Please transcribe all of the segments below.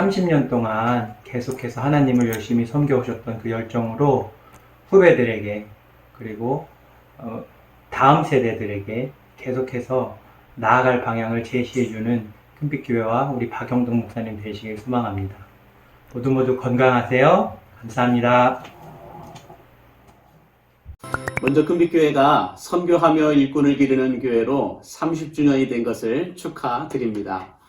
30년 동안 계속해서 하나님을 열심히 섬겨오셨던 그 열정으로 후배들에게 그리고 어, 다음 세대들에게 계속해서 나아갈 방향을 제시해주는 큰빛교회와 우리 박영동 목사님 되시길 소망합니다. 모두 모두 건강하세요. 감사합니다. 먼저 금빛교회가 선교하며 일꾼을 기르는 교회로 30주년이 된 것을 축하드립니다.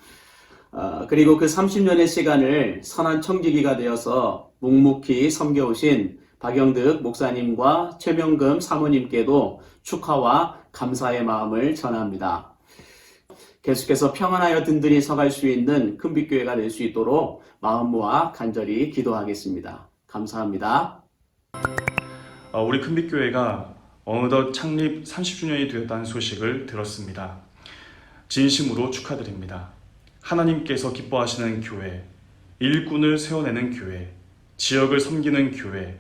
어, 그리고 그 30년의 시간을 선한 청지기가 되어서 묵묵히 섬겨오신 박영득 목사님과 최명금 사모님께도 축하와 감사의 마음을 전합니다. 계속해서 평안하여 든든히 서갈 수 있는 금빛교회가 될 수 있도록 마음 모아 간절히 기도하겠습니다. 감사합니다. 어, 우리 큰빛교회가 어느덧 창립 30주년이 되었다는 소식을 들었습니다. 진심으로 축하드립니다. 하나님께서 기뻐하시는 교회, 일꾼을 세워내는 교회, 지역을 섬기는 교회,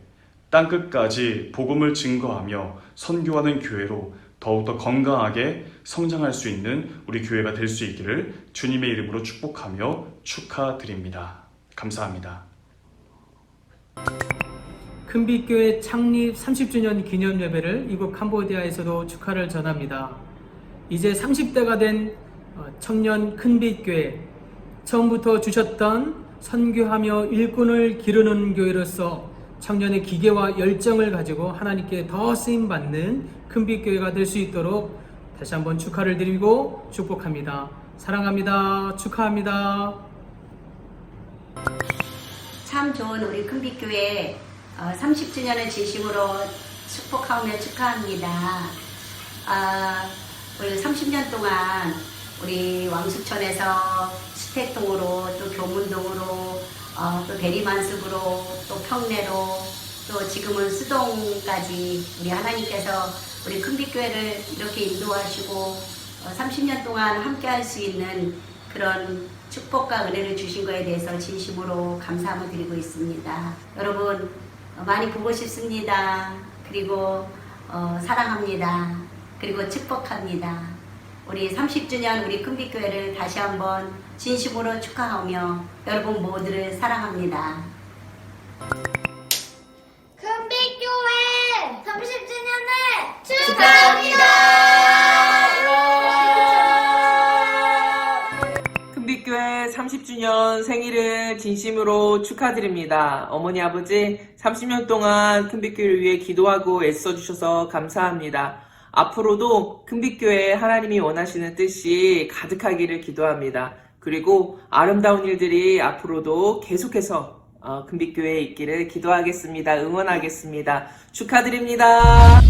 땅 끝까지 복음을 증거하며 선교하는 교회로 더욱더 건강하게 성장할 수 있는 우리 교회가 될 수 있기를 주님의 이름으로 축복하며 축하드립니다. 감사합니다. 큰빛교회 창립 30주년 기념 예배를 이곳 캄보디아에서도 축하를 전합니다. 이제 30대가 된 어, 청년 큰빛교회 처음부터 주셨던 선교하며 일꾼을 기르는 교회로서 청년의 기계와 열정을 가지고 하나님께 더 쓰임 받는 큰빛교회가 될 수 있도록 다시 한번 축하를 드리고 축복합니다. 사랑합니다. 축하합니다. 참 좋은 우리 큰빛교회 30주년을 진심으로 축복하며 축하합니다. 아, 우리 30년 동안 우리 왕수천에서 스택동으로 또 교문동으로 어, 또 대리만습으로 또 평내로 또 지금은 수동까지 우리 하나님께서 우리 큰빛교회를 이렇게 인도하시고 어, 30년 동안 함께 할 수 있는 그런 축복과 은혜를 주신 것에 대해서 진심으로 감사함을 드리고 있습니다. 여러분 어, 많이 보고 싶습니다. 그리고 어, 사랑합니다. 그리고 축복합니다. 우리 30주년 우리 큰빛교회를 다시 한번 진심으로 축하하며 여러분 모두를 사랑합니다. 큰빛교회 30주년을 큰빛교회 30주년 생일을 진심으로 축하드립니다. 어머니 아버지 30년 동안 큰빛교회를 위해 기도하고 애써주셔서 감사합니다. 앞으로도 큰빛교회 하나님이 원하시는 뜻이 가득하기를 기도합니다. 그리고 아름다운 일들이 앞으로도 계속해서 어, 금빛교회에 있기를 기도하겠습니다. 응원하겠습니다. 축하드립니다.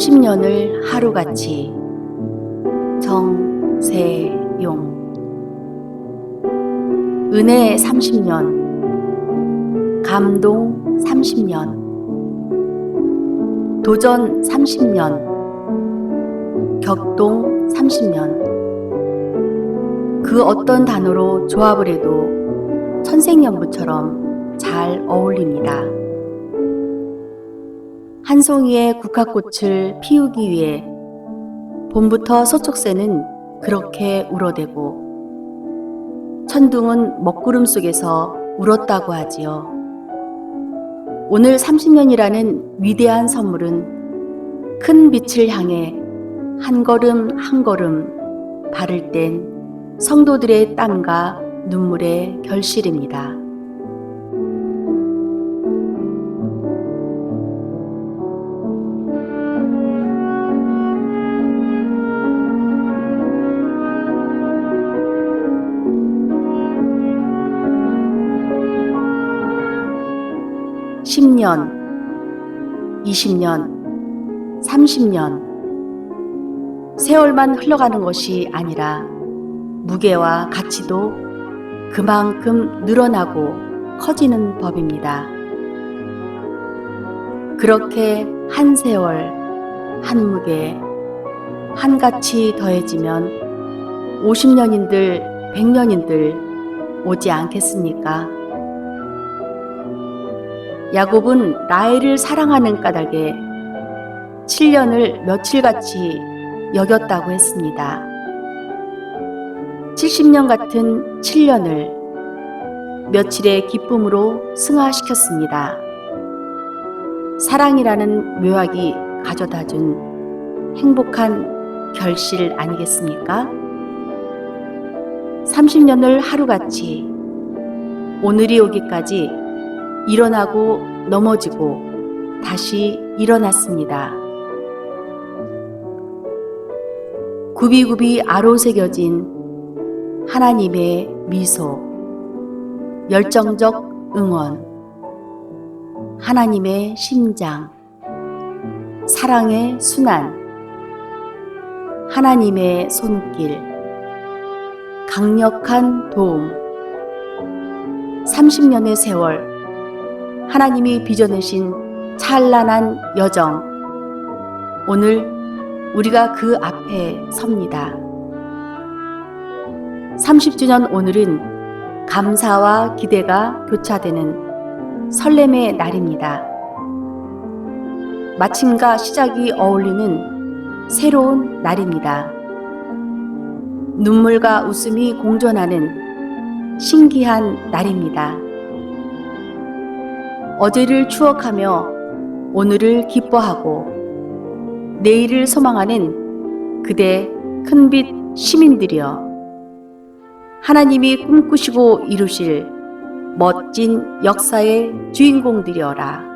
삼십 년을 하루같이 정세용 은혜 30년 감동 30년. 도전 30년. 격동 30년. 그 어떤 단어로 조합을 해도 천생연분처럼 잘 어울립니다. 한 송이의 국화꽃을 피우기 위해 봄부터 서촉새는 그렇게 울어대고 천둥은 먹구름 속에서 울었다고 하지요. 오늘 30년이라는 위대한 선물은 큰 빛을 향해 한 걸음 한 걸음 발을 뗀 성도들의 땀과 눈물의 결실입니다. 십 년, 이십 년, 삼십 년 세월만 흘러가는 것이 아니라 무게와 가치도 그만큼 늘어나고 커지는 법입니다. 그렇게 한 세월, 한 무게, 한 가치 더해지면 50년인들, 100년인들 오지 않겠습니까? 야곱은 라헬을 사랑하는 까닭에 7년을 며칠같이 여겼다고 했습니다. 70년 같은 7년을 며칠의 기쁨으로 승화시켰습니다. 사랑이라는 묘약이 가져다 준 행복한 결실 아니겠습니까? 30년을 하루같이 오늘이 오기까지 일어나고 넘어지고 다시 일어났습니다. 굽이굽이 아로 새겨진 하나님의 미소, 열정적 응원, 하나님의 심장, 사랑의 순환, 하나님의 손길, 강력한 도움, 30년의 세월, 하나님이 빚어내신 찬란한 여정, 오늘 우리가 그 앞에 섭니다. 30주년 오늘은 감사와 기대가 교차되는 설렘의 날입니다. 마침과 시작이 어울리는 새로운 날입니다. 눈물과 웃음이 공존하는 신기한 날입니다. 어제를 추억하며 오늘을 기뻐하고 내일을 소망하는 그대 큰빛 시민들이여 하나님이 꿈꾸시고 이루실 멋진 역사의 주인공들이여라.